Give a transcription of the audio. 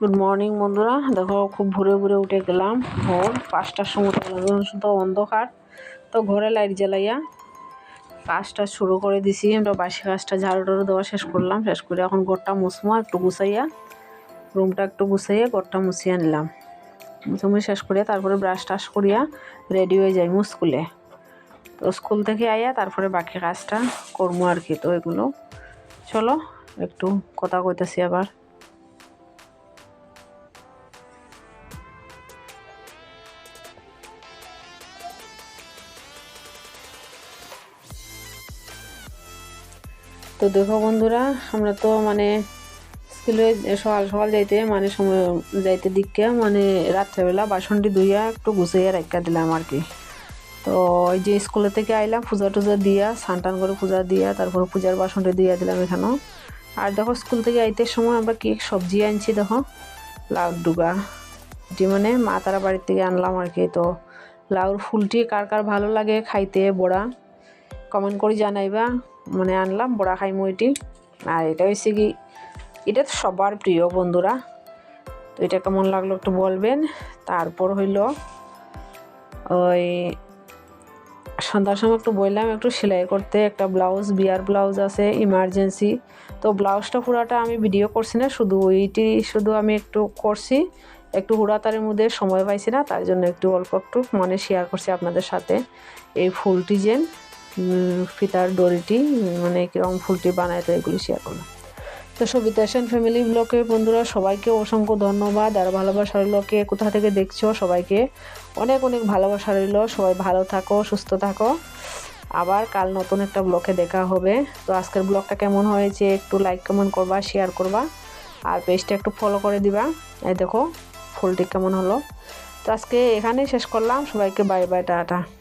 Good morning বন্ধুরা। দেখো, খুব ভোরে ভোরে উঠে গেলাম। ভোর পাঁচটার সময় উঠে গেলাম শুধু অন্ধকার। তো ঘরে লাইট জ্বালাইয়া কাজটা শুরু করে দিছি। আমরা বাসি কাজটা ঝাড়ু টাড়ু দেওয়া শেষ করলাম। শেষ করে এখন ঘরটা মুসমো একটু গুছাইয়া রুমটা একটু গুছাইয়া ঘরটা মুছিয়ে নিলাম। মুছামুছি শেষ করিয়া তারপরে ব্রাশ টাশ করিয়া রেডি হয়ে যাই স্কুলে তো স্কুল থেকে আইয়া তারপরে বাকি কাজটা করব আর কি, তো এগুলো। চলো, একটু কথা কইতেছি আবার। তো দেখো বন্ধুরা, আমরা তো মানে স্কুলে সকাল সকাল যাইতে মানে সময় যাইতে দিককে মানে রাত্রেবেলা বাসনটি ধুইয়া একটু গুছিয়ে রাখা দিলাম আর কি। তো ওই যে স্কুলে থেকে আইলাম, পূজা টুজা দিয়া, স্নান করে পূজা দিয়া, তারপর পূজার বাসনটি দিয়া দিলাম এখানেও। আর দেখো, স্কুল থেকে আইতে সময় আমরা কেক সবজি আনছি দেখো লাউ ডুগা। যে মানে মা তারা বাড়ির থেকে আনলাম আর কি, তো লাউর ফুলটি কার কার ভালো লাগে খাইতে বড়া কমেন্ট করে জানাইবা। মানে আনলাম বড়া খাই মইটি। আর এটা হচ্ছে কি, এটা তো সবার প্রিয় বন্ধুরা। তো এটা কেমন লাগল একটু বলবেন। তারপর হইল ওই সন্ধ্যার সময় একটু বললাম, একটু সেলাই করতে একটা ব্লাউজ, বিয়ার ব্লাউজ আছে ইমার্জেন্সি তো ব্লাউজটা পুরাটা আমি ভিডিও করছি না, শুধু ওইটি শুধু আমি একটু করছি। একটু হুড়াতারের মধ্যে সময় পাইছি না, তার জন্য একটু অল্প একটু মানে শেয়ার করছি আপনাদের সাথে। এই ফুলটি যেন ফিতার ডোরিটি মানে কীরকম ফুলটি বানায় তো এগুলি শেয়ার করলাম। তো সবিতা সেন ফ্যামিলি ব্লকের বন্ধুরা, সবাইকে অসংখ্য ধন্যবাদ। আর ভালোবাসা রইলকে কোথা থেকে দেখছ সবাইকে অনেক অনেক ভালোবাসা রইল। সবাই ভালো থাকো, সুস্থ থাকো। আবার কাল নতুন একটা ব্লকে দেখা হবে। তো আজকের ব্লগটা কেমন হয়েছে একটু লাইক কমেন্ট করবা শেয়ার করবা। আর পেজটা একটু ফলো করে দিবা। এই দেখো, ফুলটি কেমন হলো। তো আজকে এখানেই শেষ করলাম। সবাইকে বাই বাই টাটা।